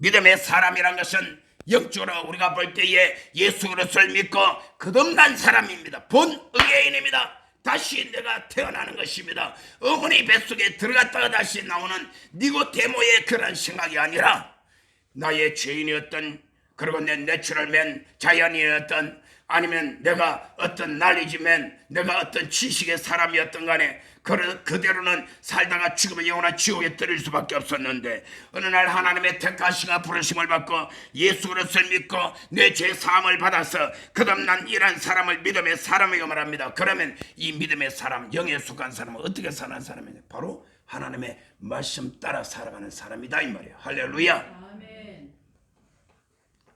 믿음의 사람이란 것은 영적으로 우리가 볼 때에 예수 그리스도를 믿고 거듭난 사람입니다. 본 의뢰인입니다. 다시 내가 태어나는 것입니다. 어머니 뱃속에 들어갔다가 다시 나오는 니고데모의 그런 생각이 아니라 나의 죄인이었던 그리고 내 내추럴맨 자연인이었던 아니면 내가 어떤 날리지맨 내가 어떤 지식의 사람이었던 간에 그, 그대로는 살다가 죽으면 영원한 지옥에 떨어질 수밖에 없었는데 어느 날 하나님의 택하시가 부르심을 받고 예수 그리스도를 믿고 내 죄 사함을 받아서 그다음 난 이런 사람을 믿음의 사람이고 말합니다. 그러면 이 믿음의 사람 영에 속한 사람은 어떻게 사는 사람이냐? 바로 하나님의 말씀 따라 살아가는 사람이다 이 말이에요. 할렐루야. 아멘.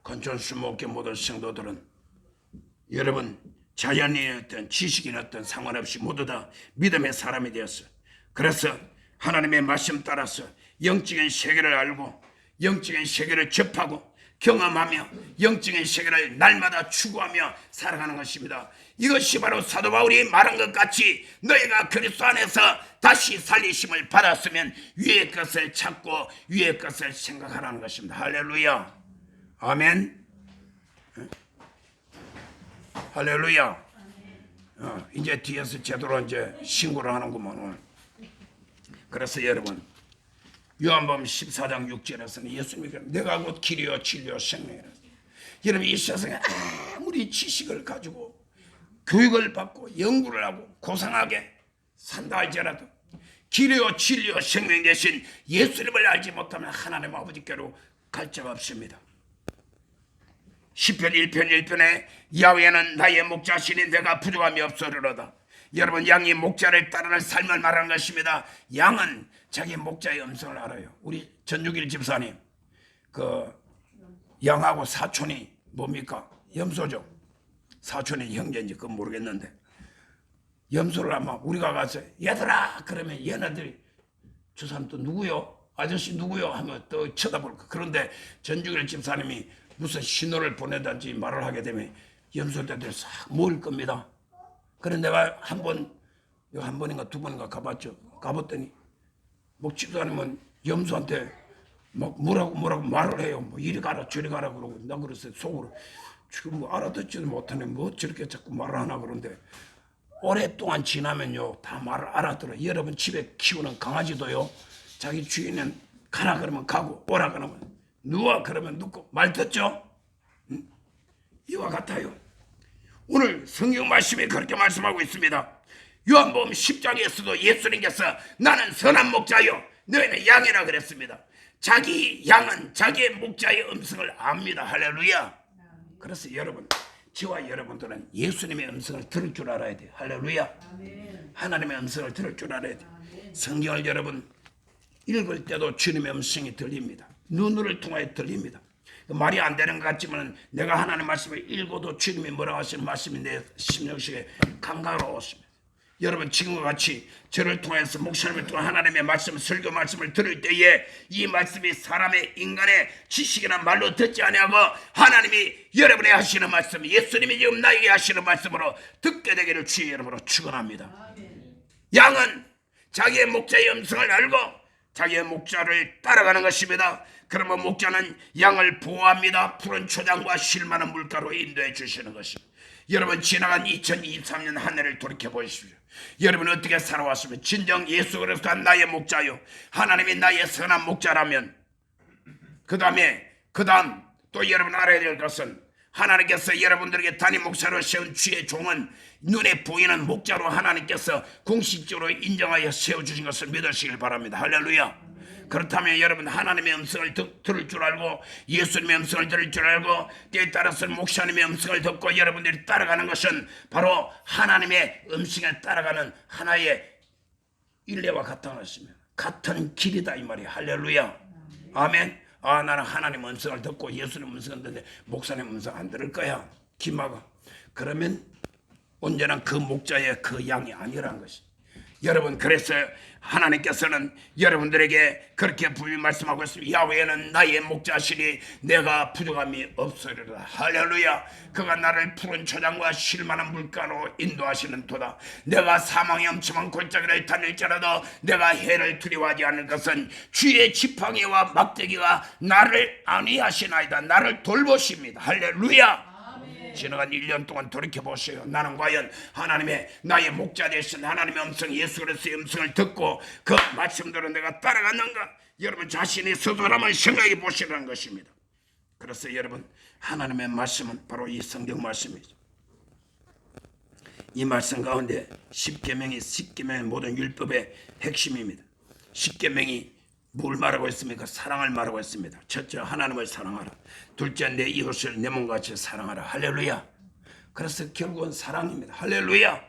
건천수 목회 모든 성도들은 여러분 자연인이었던 지식인이었던 상관없이 모두 다 믿음의 사람이 되었어요. 그래서 하나님의 말씀 따라서 영적인 세계를 알고 영적인 세계를 접하고 경험하며 영적인 세계를 날마다 추구하며 살아가는 것입니다. 이것이 바로 사도 바울이 말한 것 같이 너희가 그리스도 안에서 다시 살리심을 받았으면 위의 것을 찾고 위의 것을 생각하라는 것입니다. 할렐루야. 아멘. 할렐루야. 어, 이제 뒤에서 제대로 이제 신고를 하는구만 오늘. 그래서 여러분 요한복음 14장 6절에서는 예수님이. 내가 곧 길이요 진리요 생명이라. 여러분 이 세상에 아무리 지식을 가지고 교육을 받고 연구를 하고 고상하게 산다 할지라도 길이요 진리요 생명 대신 예수님을 알지 못하면 하나님 아버지께로 갈 자가 없습니다. 10편 1편 1편에 야훼는 나의 목자시니 내가 부족함이 없으리로다. 여러분 양이 목자를 따르는 삶을 말하는 것입니다. 양은 자기 목자의 음성을 알아요. 우리 전육일 집사님 그 양하고 사촌이 뭡니까? 염소죠. 사촌이 형제인지 그건 모르겠는데 염소를 아마 우리가 가서 얘들아 그러면 얘네들이 저 사람 또 누구요? 아저씨 누구요? 하면 또 쳐다볼 거. 그런데 전주길 집사님이 무슨 신호를 보내든지 말을 하게 되면 염소들이 싹 모일 겁니다. 그래 내가 한 번, 한 번인가 두 번인가 가봤죠. 가봤더니 목 집사님은 염소한테 막 뭐라고 뭐라고 말을 해요. 뭐 이리 가라 저리 가라 그러고 나 그래서 속으로 지금 뭐 알아듣지도 못하네 뭐 저렇게 자꾸 말을 하나 그런데 오랫동안 지나면요 다 말을 알아들어 여러분 집에 키우는 강아지도요 자기 주인은 가라 그러면 가고 오라 그러면 누워 그러면 눕고 말 듣죠 응? 이와 같아요 오늘 성경 말씀이 그렇게 말씀하고 있습니다 요한복음 10장에서도 예수님께서 나는 선한 목자요 너희는 양이라 그랬습니다 자기 양은 자기의 목자의 음성을 압니다 할렐루야 그래서 여러분 저와 여러분들은 예수님의 음성을 들을 줄 알아야 돼요. 할렐루야. 하나님의 음성을 들을 줄 알아야 돼요. 성경을 여러분 읽을 때도 주님의 음성이 들립니다. 눈을 통하여 들립니다. 그 말이 안 되는 것 같지만 내가 하나님의 말씀을 읽어도 주님이 뭐라고 하시는 말씀이 내 심령식에 감각로웠습니다. 여러분 지금과 같이 저를 통해서 목사님을 통해 하나님의 말씀, 설교 말씀을 들을 때에 이 말씀이 사람의 인간의 지식이나 말로 듣지 아니하고 하나님이 여러분의 하시는 말씀, 예수님이 지금 나에게 하시는 말씀으로 듣게 되기를 주의 이름으로 축원합니다. 양은 자기의 목자의 음성을 알고 자기의 목자를 따라가는 것입니다. 그러면 목자는 양을 보호합니다. 푸른 초장과 실만한 물가로 인도해 주시는 것입니다. 여러분 지나간 2023년 한 해를 돌이켜 보십시오. 여러분 어떻게 살아왔으면 진정 예수 그리스도가 나의 목자요. 하나님이 나의 선한 목자라면 그 다음에 그 다음 또 여러분 알아야 될 것은 하나님께서 여러분들에게 단임 목사로 세운 주의 종은 눈에 보이는 목자로 하나님께서 공식적으로 인정하여 세워주신 것을 믿으시길 바랍니다. 할렐루야. 그렇다면 여러분 하나님의 음성을 듣, 들을 줄 알고 예수님의 음성을 들을 줄 알고 때에 따라서는 목사님의 음성을 듣고 여러분들이 따라가는 것은 바로 하나님의 음성에 따라가는 하나의 일례와 같은 것입니다. 같은 길이다 이 말이야. 할렐루야. 아멘. 아 나는 하나님 음성을 듣고 예수님 음성을 듣는데 목사님 음성 안 들을 거야. 기마가. 그러면 언제나 그 목자의 그 양이 아니라는 것이. 여러분 그래서 하나님께서는 여러분들에게 그렇게 분명히 말씀하고 있습니다. 야훼는 나의 목자시니 내가 부족함이 없으리라. 할렐루야. 그가 나를 푸른 초장과 쉴만한 물가로 인도하시는 도다. 내가 사망의 엄침한 골짜기를 다닐지라도 내가 해를 두려워하지 않을 것은 주의 지팡이와 막대기가 나를 안위하시나이다. 나를 돌보십니다. 할렐루야. 지나간 1년 동안 돌이켜 보세요. 나는 과연 하나님의 나의 목자 되신 하나님의 음성 예수 그리스도의 음성을 듣고 그 말씀대로 내가 따라갔는가? 여러분 자신의 스스로 한번 생각해 보시라는 것입니다. 그래서 여러분 하나님의 말씀은 바로 이 성경 말씀이죠. 이 말씀 가운데 십계명이 십계명의 모든 율법의 핵심입니다. 십계명이 뭘 말하고 있습니까? 사랑을 말하고 있습니다. 첫째 하나님을 사랑하라. 둘째 내 이웃을 내 몸같이 사랑하라. 할렐루야. 그래서 결국은 사랑입니다. 할렐루야.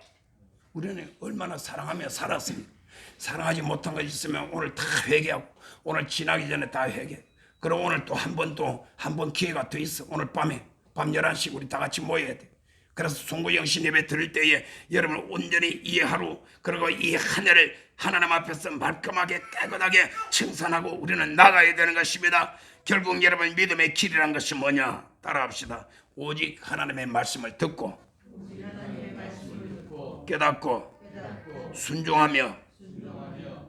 우리는 얼마나 사랑하며 살았습니까? 사랑하지 못한 것이 있으면 오늘 다 회개하고 오늘 지나기 전에 다 회개. 그럼 오늘 또 한 번 또 한 번 기회가 더 있어. 오늘 밤에 밤 11시 우리 다 같이 모여야 돼. 그래서 송구영신 예배 드릴 때에 여러분 온전히 이 하루 그리고 이한 해를 하나님 앞에서 말끔하게 깨끗하게 청산하고 우리는 나가야 되는 것입니다. 결국 여러분 믿음의 길이란 것이 뭐냐? 따라합시다. 오직 하나님의 말씀을 듣고 깨닫고 순종하며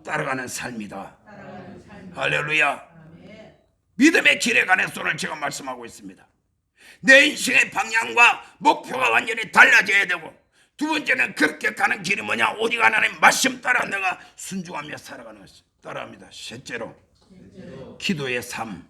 따라가는 삶이다. 할렐루야. 믿음의 길에 관해서 오늘 제가 말씀하고 있습니다. 내 인생의 방향과 목표가 완전히 달라져야 되고 두 번째는 그렇게 가는 길이 뭐냐 오직 하나님 말씀 따라 내가 순종하며 살아가는 것이 따라합니다. 셋째로 기도의 삶.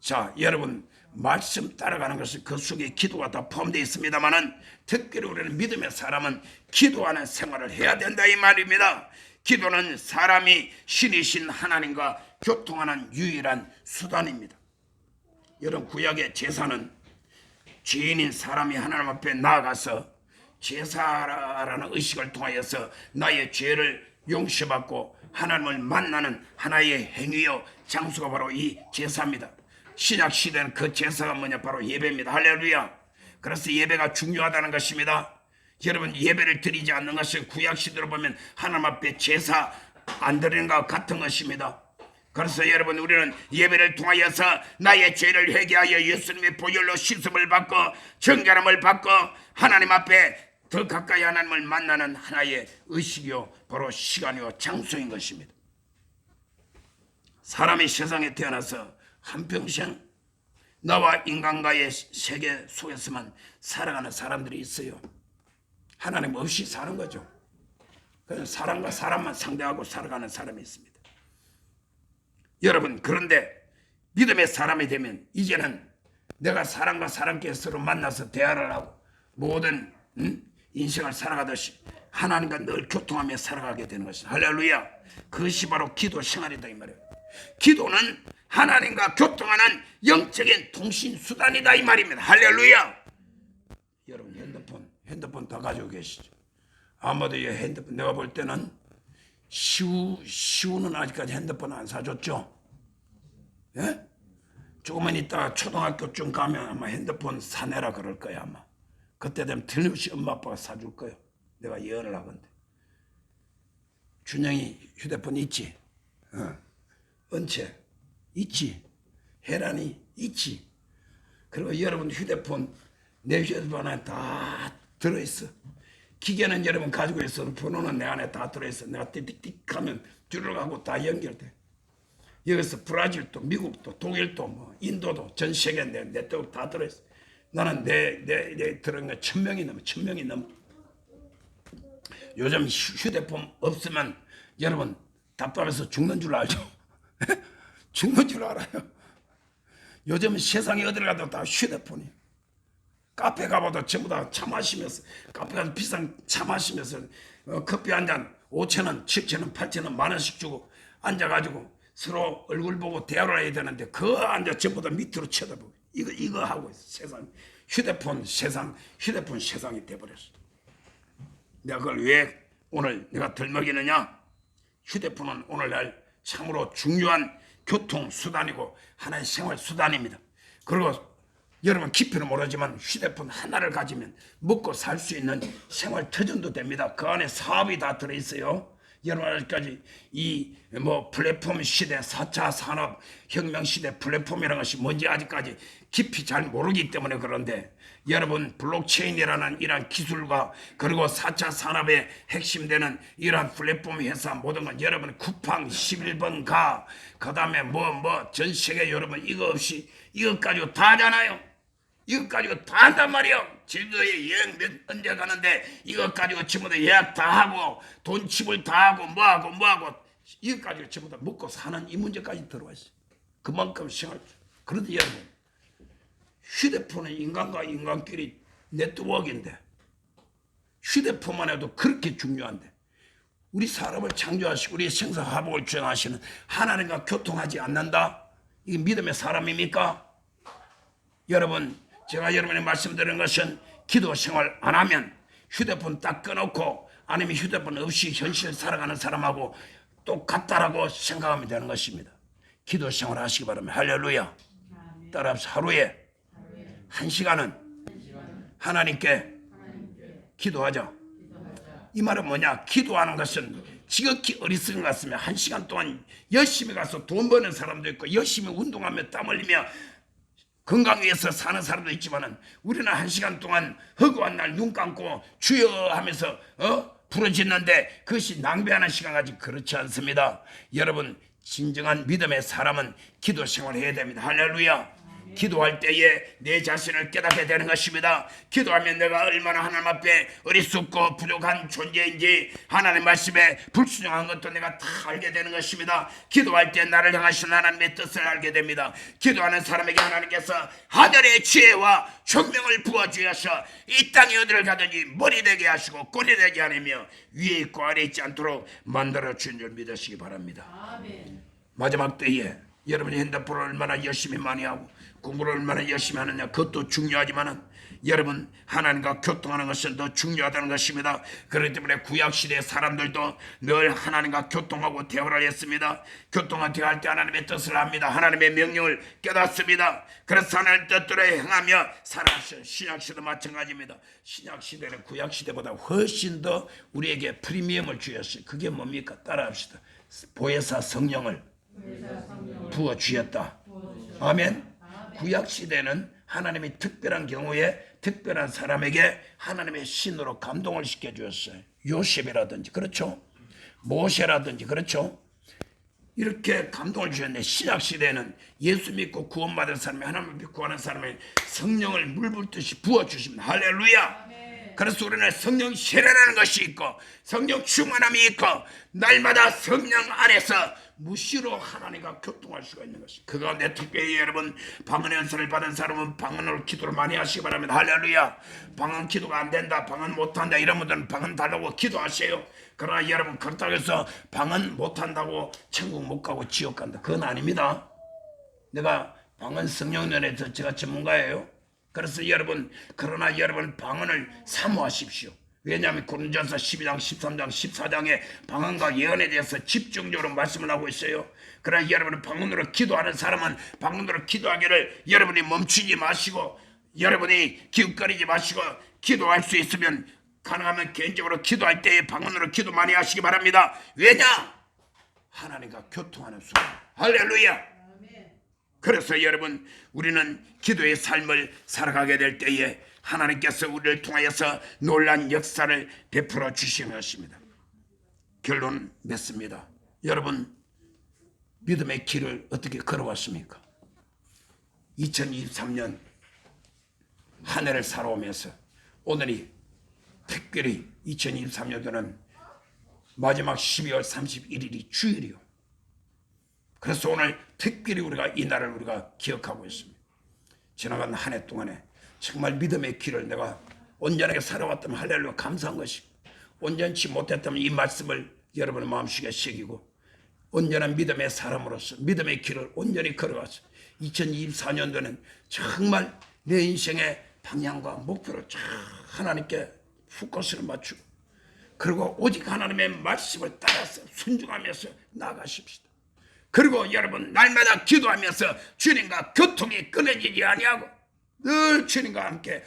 자 여러분 말씀 따라가는 것은 그 속에 기도가 다 포함되어 있습니다만은 특별히 우리는 믿음의 사람은 기도하는 생활을 해야 된다 이 말입니다. 기도는 사람이 신이신 하나님과 교통하는 유일한 수단입니다. 여러분 구약의 제사는 죄인인 사람이 하나님 앞에 나아가서 제사라는 의식을 통하여서 나의 죄를 용서받고 하나님을 만나는 하나의 행위요 장소가 바로 이 제사입니다. 신약 시대는 그 제사가 뭐냐 바로 예배입니다. 할렐루야. 그래서 예배가 중요하다는 것입니다. 여러분 예배를 드리지 않는 것은 구약 시대로 보면 하나님 앞에 제사 안 드리는 것 같은 것입니다. 그래서 여러분 우리는 예배를 통하여서 나의 죄를 회개하여 예수님의 보혈로 씻음을 받고 정결함을 받고 하나님 앞에 더 가까이 하나님을 만나는 하나의 의식이요 바로 시간이요 장소인 것입니다. 사람이 세상에 태어나서 한평생 나와 인간과의 세계 속에서만 살아가는 사람들이 있어요. 하나님 없이 사는 거죠. 그냥 사람과 사람만 상대하고 살아가는 사람이 있습니다. 여러분 그런데 믿음의 사람이 되면 이제는 내가 사람과 사람께 서로 만나서 대화를 하고 모든 음? 인생을 살아가듯이 하나님과 늘 교통하며 살아가게 되는 것이 할렐루야. 그것이 바로 기도 생활이다 이 말이에요. 기도는 하나님과 교통하는 영적인 통신 수단이다 이 말입니다. 할렐루야. 여러분 핸드폰 핸드폰 다 가지고 계시죠? 아마도 이 핸드폰 내가 볼 때는 시우 시우는 아직까지 핸드폰 안 사줬죠? 예? 조금만 있다가 초등학교쯤 가면 아마 핸드폰 사내라 그럴 거야 아마. 그때 되면 틀림없이 엄마 아빠가 사줄 거예요. 내가 예언을 하건데 준영이 휴대폰 있지? 어. 은채 있지? 혜란이 있지? 그리고 여러분 휴대폰 내 휴대폰에 다 들어있어 기계는 여러분 가지고 있어도 번호는 내 안에 다 들어있어 내가 띡띡띡 하면 뒤로 가고 다 연결돼 여기서 브라질도 미국도 독일도 뭐 인도도 전 세계 내 네트워크 다 들어있어. 나는 내 내 내 들은 거천 명이 넘어 천 명이 넘어. 요즘 휴- 휴대폰 없으면 여러분 답답해서 죽는 줄 알죠? 죽는 줄 알아요. 요즘 세상에 어디를 가도 다 휴대폰이에요. 카페 가봐도 전부 다 차 마시면서 카페 가서 비싼 차 마시면서 어, 커피 한 잔 5천 원, 7천 원, 8천 원, 만 원씩 주고 앉아가지고 서로 얼굴 보고 대화를 해야 되는데 그 앉아 전부 다 밑으로 쳐다보고 이거 이거 하고 있어 세상 휴대폰 세상 휴대폰 세상이 돼버렸어. 내가 그걸 왜 오늘 내가 들먹이느냐? 휴대폰은 오늘날 참으로 중요한 교통 수단이고 하나의 생활 수단입니다. 그리고 여러분 깊이는 모르지만 휴대폰 하나를 가지면 먹고 살 수 있는 생활 터전도 됩니다. 그 안에 사업이 다 들어있어요. 여러분 아직까지 이 뭐 플랫폼 시대 4차 산업 혁명 시대 플랫폼이라는 것이 뭔지 아직까지 깊이 잘 모르기 때문에 그런데 여러분 블록체인이라는 이러한 기술과 그리고 4차 산업의 핵심되는 이러한 플랫폼 회사 모든 건 여러분 쿠팡 11번 가 그다음에 뭐 뭐 전 세계 여러분 이거 없이 이것 가지고 다 하잖아요. 이것 가지고 다 한단 말이요. 제주도에 여행 몇 언제 가는데 이것 가지고 다 예약 다 하고 돈 지불 다 하고 뭐 하고 뭐 하고 이것 가지고 다 먹고 사는 이 문제까지 들어와 있어요. 그만큼 생활. 그런데 여러분 휴대폰은 인간과 인간끼리 네트워크인데 휴대폰만 해도 그렇게 중요한데 우리 사람을 창조하시고 우리의 생사 화복을 주장하시는 하나님과 교통하지 않는다? 이게 믿음의 사람입니까? 여러분 제가 여러분에 말씀드리는 것은 기도 생활 안 하면 휴대폰 딱 꺼놓고 아니면 휴대폰 없이 현실 살아가는 사람하고 똑같다라고 생각하면 되는 것입니다. 기도 생활 하시기 바랍니다. 할렐루야. 따라서 하루에 한 시간은 하나님께 기도하자. 이 말은 뭐냐? 기도하는 것은 지극히 어리석은 것 같으면 한 시간 동안 열심히 가서 돈 버는 사람도 있고 열심히 운동하며 땀 흘리며 건강 위해서 사는 사람도 있지만은 우리는 한 시간 동안 허구한 날 눈 감고 주여 하면서 어 부르짖는데 그것이 낭비하는 시간 가지 그렇지 않습니다. 여러분 진정한 믿음의 사람은 기도 생활해야 됩니다. 할렐루야. 기도할 때에 내 자신을 깨닫게 되는 것입니다. 기도하면 내가 얼마나 하나님 앞에 어리석고 부족한 존재인지 하나님 말씀에 불순종한 것도 내가 다 알게 되는 것입니다. 기도할 때 나를 향하신 하나님의 뜻을 알게 됩니다. 기도하는 사람에게 하나님께서 하늘의 지혜와 총명을 부어주셔서 이 땅에 어디를 가든지 머리 되게 하시고 꼬리 되게 하며 위에 있고 아래 있지 않도록 만들어 준줄 믿으시기 바랍니다. 마지막 때에 여러분이 핸드폰을 얼마나 열심히 많이 하고 공부를 얼마나 열심히 하느냐 그것도 중요하지만은 여러분 하나님과 교통하는 것은 더 중요하다는 것입니다. 그렇기 때문에 구약 시대 사람들도 늘 하나님과 교통하고 대화를 했습니다. 교통과 대화할 때 하나님의 뜻을 합니다. 하나님의 명령을 깨닫습니다. 그래서 하나님 뜻대로 행하며 살아가신 신약 시대도 마찬가지입니다. 신약 시대는 구약 시대보다 훨씬 더 우리에게 프리미엄을 주었어요. 그게 뭡니까? 따라합시다. 보혜사 성령을 부어 주었다. 아멘. 구약 시대는 하나님이 특별한 경우에 특별한 사람에게 하나님의 신으로 감동을 시켜 주었어요. 요셉이라든지 그렇죠. 모세라든지 그렇죠. 이렇게 감동을 주셨는데 신약 시대는 예수 믿고 구원받은 사람이 하나님을 믿고 구하는 사람의 성령을 물 붓듯이 부어 주십니다. 할렐루야. 그래서 우리는 성령 세례라는 것이 있고 성령 충만함이 있고 날마다 성령 안에서 무시로 하나님과 교통할 수가 있는 것이. 그 가운데 특별히 여러분 방언의 은사를 받은 사람은 방언으로 기도를 많이 하시기 바랍니다. 할렐루야. 방언 기도가 안 된다 방언 못한다 이런 분들은 방언 달라고 기도하세요. 그러나 여러분 그렇다고 해서 방언 못한다고 천국 못 가고 지옥 간다. 그건 아닙니다. 내가 방언 성령면에서 제가 전문가예요. 그래서 여러분 그러나 여러분 방언을 사모하십시오. 왜냐하면 고린전서 12장, 13장, 14장에 방언과 예언에 대해서 집중적으로 말씀을 하고 있어요. 그러나 여러분 방언으로 기도하는 사람은 방언으로 기도하기를 여러분이 멈추지 마시고 여러분이 기웃거리지 마시고 기도할 수 있으면 가능하면 개인적으로 기도할 때에 방언으로 기도 많이 하시기 바랍니다. 왜냐? 하나님과 교통하는 순간. 할렐루야. 그래서 여러분 우리는 기도의 삶을 살아가게 될 때에 하나님께서 우리를 통하여서 놀란 역사를 베풀어 주시는 것입니다. 결론 맺습니다. 여러분 믿음의 길을 어떻게 걸어왔습니까? 2023년 한 해를 살아오면서 오늘이 특별히 2023년도는 마지막 12월 31일이 주일이요. 그래서 오늘 특별히 우리가 이 날을 우리가 기억하고 있습니다. 지나간 한 해 동안에 정말 믿음의 길을 내가 온전하게 살아왔다면 할렐루야 감사한 것이고 온전치 못했다면 이 말씀을 여러분의 마음속에 새기고 온전한 믿음의 사람으로서 믿음의 길을 온전히 걸어가서 2024년도는 정말 내 인생의 방향과 목표를 쫙 하나님께 포커스를 맞추고 그리고 오직 하나님의 말씀을 따라서 순종하면서 나가십시다. 그리고 여러분 날마다 기도하면서 주님과 교통이 끊어지지 아니하고 늘 주님과 함께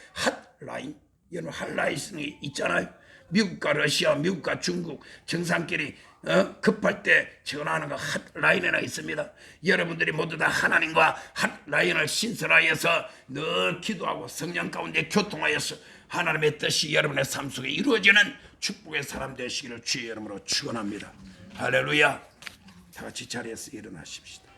핫라인 여러분 핫라인이 있잖아요. 미국과 러시아, 미국과 중국 정상끼리 어? 급할 때 전화하는 거 핫라인이나 있습니다. 여러분들이 모두 다 하나님과 핫라인을 신설하여서 늘 기도하고 성령 가운데 교통하여서 하나님의 뜻이 여러분의 삶 속에 이루어지는 축복의 사람 되시기를 주의 이름으로 축원합니다. 할렐루야. 다 같이 자리에서 일어나십시다.